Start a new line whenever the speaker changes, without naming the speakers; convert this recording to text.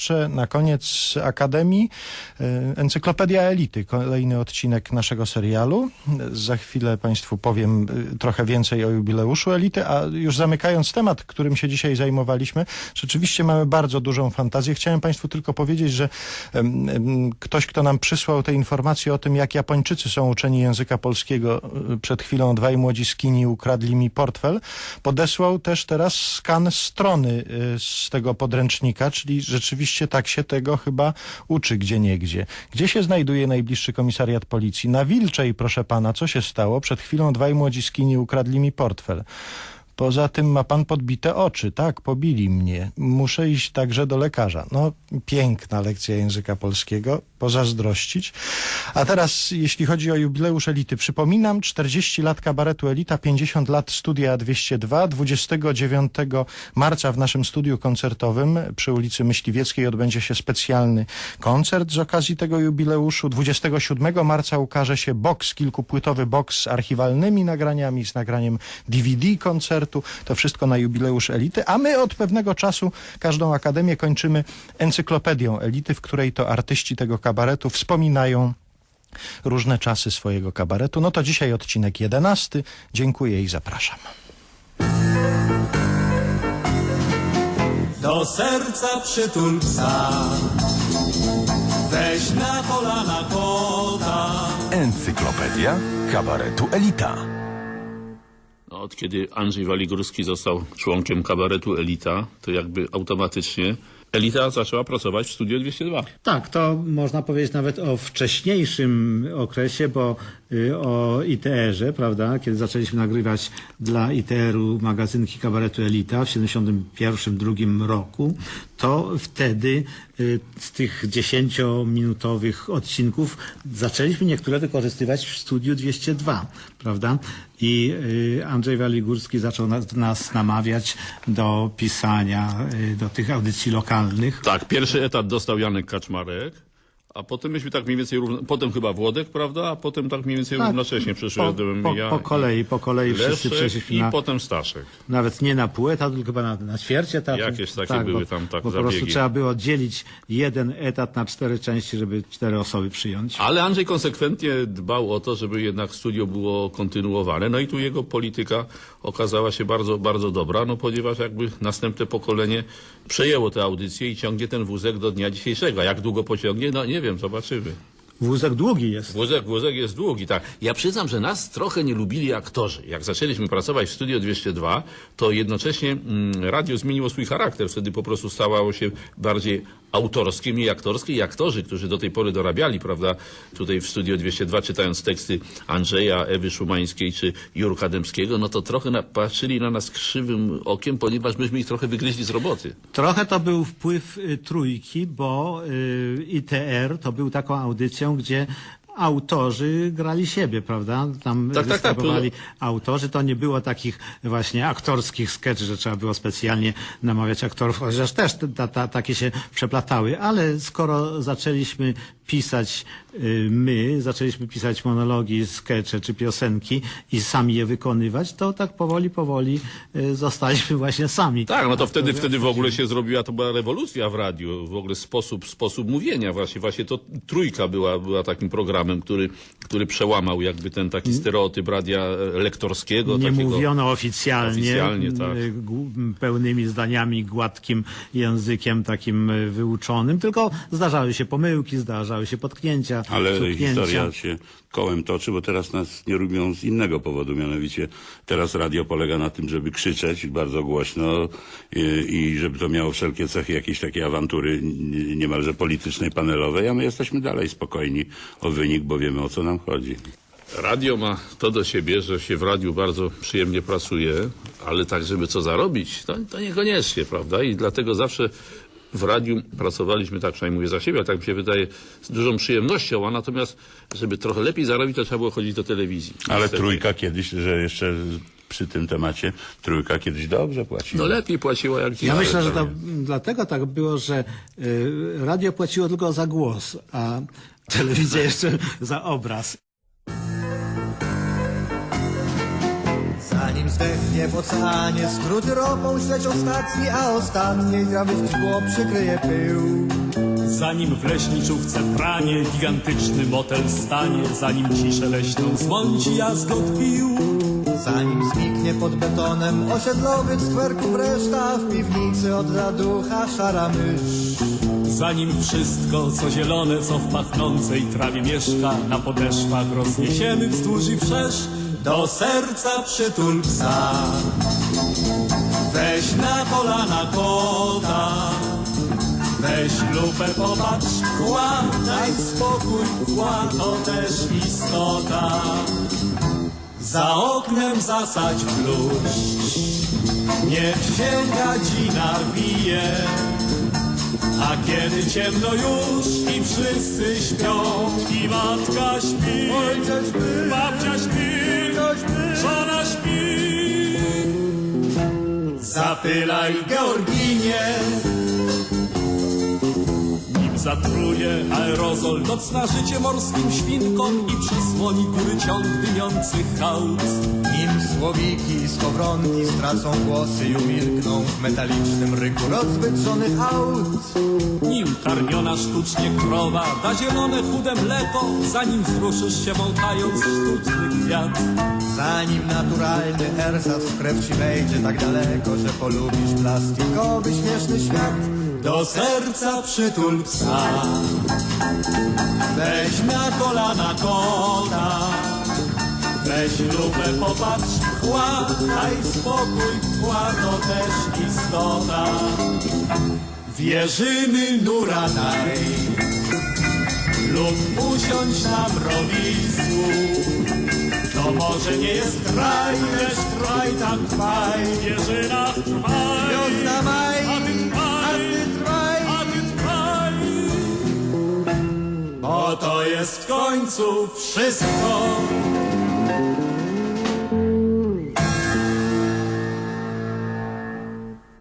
Jeszcze na koniec Akademii e, Encyklopedia Elity, kolejny odcinek naszego serialu. Za chwilę Państwu powiem e, trochę więcej o jubileuszu Elity, a już zamykając temat, którym się dzisiaj zajmowaliśmy, rzeczywiście mamy bardzo dużą fantazję. Chciałem Państwu tylko powiedzieć, że ktoś, kto nam przysłał te informacje o tym, jak Japończycy są uczeni języka polskiego, e, przed chwilą dwaj młodzi skini ukradli mi portfel, podesłał też teraz skan strony z tego podręcznika, czyli rzeczywiście tak się tego chyba uczy gdzie niegdzie. Gdzie się znajduje najbliższy komisariat policji? Na Wilczej, proszę pana, co się stało? Przed chwilą dwaj młodzi skini ukradli mi portfel. Poza tym ma pan podbite oczy, tak, pobili mnie. Muszę iść także do lekarza. No, piękna lekcja języka polskiego, pozazdrościć. A teraz, jeśli chodzi o jubileusz Elity, przypominam, 40 lat kabaretu Elita, 50 lat studia 202, 29 marca w naszym studiu koncertowym przy ulicy Myśliwieckiej odbędzie się specjalny koncert z okazji tego jubileuszu. 27 marca ukaże się boks, kilkupłytowy boks z archiwalnymi nagraniami, z nagraniem DVD koncertu. To wszystko na jubileusz Elity, a my od pewnego czasu każdą akademię kończymy encyklopedią Elity, w której to artyści tego kabaretu wspominają różne czasy swojego kabaretu. No to dzisiaj odcinek 11. Dziękuję i zapraszam.
Do serca przytul psa Weź na kolana kota
Encyklopedia kabaretu Elita.
Od kiedy Andrzej Waligórski został członkiem kabaretu Elita, to jakby automatycznie Elita zaczęła pracować w Studio 202.
Tak, to można powiedzieć nawet o wcześniejszym okresie, bo y, o ITR-ze, prawda, kiedy zaczęliśmy nagrywać dla ITR-u magazynki kabaretu Elita w 71-2 roku, to wtedy y, z tych 10-minutowych odcinków zaczęliśmy niektóre wykorzystywać w studiu 202, prawda? I y, Andrzej Waligórski zaczął nas, nas namawiać do pisania y, do tych audycji lokalnych.
Tak, pierwszy etat dostał Janek Kaczmarek, a potem myśmy tak mniej więcej, równo, potem chyba Włodek, prawda, a potem tak mniej więcej
Tak,
równocześnie
po,
przyszedłem
po,
ja
po kolei, po kolei wszyscy
Leszek
przeszliśmy
i
na,
potem Staszek.
nawet nie na pół tylko chyba na, na ćwierć etatu.
Jakieś takie były tam tak
Bo po prostu
zabiegi.
trzeba było dzielić jeden etat na cztery części, żeby cztery osoby przyjąć.
Ale Andrzej konsekwentnie dbał o to, żeby jednak studio było kontynuowane. No i tu jego polityka okazała się bardzo, bardzo dobra, no ponieważ jakby następne pokolenie przejęło tę audycję i ciągnie ten wózek do dnia dzisiejszego. A jak długo pociągnie? No nie wiem, zobaczymy.
Wózek długi jest.
Wózek, wózek jest długi, tak. Ja przyznam, że nas trochę nie lubili aktorzy. Jak zaczęliśmy pracować w Studio 202, to jednocześnie mm, radio zmieniło swój charakter. Wtedy po prostu stało się bardziej autorskie, mniej aktorskie i aktorzy, którzy do tej pory dorabiali, prawda, tutaj w Studio 202 czytając teksty Andrzeja, Ewy Szumańskiej czy Jurka Dębskiego, no to trochę na, patrzyli na nas krzywym okiem, ponieważ myśmy ich trochę wygryźli z roboty.
Trochę to był wpływ y, trójki, bo y, ITR to był taką audycją, gdzie autorzy grali siebie, prawda? Tam
Tak, tak, tak.
występowali autorzy. To nie było takich właśnie aktorskich sketch, że trzeba było specjalnie namawiać aktorów, chociaż też ta, ta, takie się przeplatały. Ale skoro zaczęliśmy pisać y, my, zaczęliśmy pisać monologi, skecze czy piosenki i sami je wykonywać, to tak powoli, powoli y, zostaliśmy właśnie sami.
Tak, no to wtedy,
Aktorzy
wtedy w ogóle się zrobiła, to była rewolucja w radiu, w ogóle sposób, sposób mówienia właśnie, właśnie to trójka była, była takim programem, który, który przełamał jakby ten taki stereotyp radia e, lektorskiego.
Nie
takiego,
mówiono oficjalnie,
Oficjalnie, tak.
gu- pełnymi zdaniami, gładkim językiem takim y, wyuczonym, tylko zdarzały się pomyłki, zdarzały się potknięcia,
Ale historia się kołem toczy, bo teraz nas nie lubią z innego powodu, mianowicie teraz radio polega na tym, żeby krzyczeć bardzo głośno i, i żeby to miało wszelkie cechy jakiejś takiej awantury niemalże politycznej, panelowej, a my jesteśmy dalej spokojni o wynik, bo wiemy o co nam chodzi.
Radio ma to do siebie, że się w radiu bardzo przyjemnie pracuje, ale tak, żeby co zarobić, to, to niekoniecznie, prawda? I dlatego zawsze w radiu pracowaliśmy, tak przynajmniej mówię za siebie, a tak mi się wydaje, z dużą przyjemnością, a natomiast, żeby trochę lepiej zarobić, to trzeba było chodzić do telewizji.
Ale
Niestety.
trójka kiedyś, że jeszcze przy tym temacie, trójka kiedyś dobrze płaciła.
No lepiej płaciła jak
Ja myślę, że
to
dlatego tak było, że y, radio płaciło tylko za głos, a telewizja jeszcze za obraz.
Zanim zdechnie w oceanie, skróty ropą śledzą stacji, a ostatniej zawieść szkło przykryje pył.
Zanim w leśniczówce pranie Gigantyczny motel stanie Zanim ciszę leśną zmąci jazgot pił
Zanim zniknie pod betonem osiedlowych skwerków reszta W piwnicy od zaducha szara mysz
Zanim wszystko, co zielone, co w pachnącej trawie mieszka, na podeszwach rozniesiemy wzdłuż i wszerz, do serca przytul psa. Weź na kolana kota, weź lupę, popatrz, kła, daj spokój, kła, to też istota. Za oknem zasadź bluszcz, niech się gadzina wije. A kiedy ciemno już i wszyscy śpią I matka śpi, babcia śpi, żona śpi. Zapylaj Georginie zatruje aerozol. Nocna życie morskim świnkom I przysłoni góry ciąg dymiących hałd.
Nim słowiki z kowronki stracą głosy i umilkną W metalicznym ryku rozwydrzonych aut
Nim karmiona sztucznie krowa Da zielone chude mleko Zanim wzruszysz się wąchając sztuczny kwiat
Zanim naturalny ersat w krew ci wejdzie tak daleko Że polubisz plastikowy śmieszny świat
Do serca przytul psa. Weź na kolana kota Weź lupę, popatrz, kła Daj spokój, kła to też istota. Wierzymy nuranaj Lub usiądź na mrowisku. To może nie jest kraj, lecz kraj tam trwaj Wierzyna trwaj.
Wiosna maj,
jest w końcu wszystko.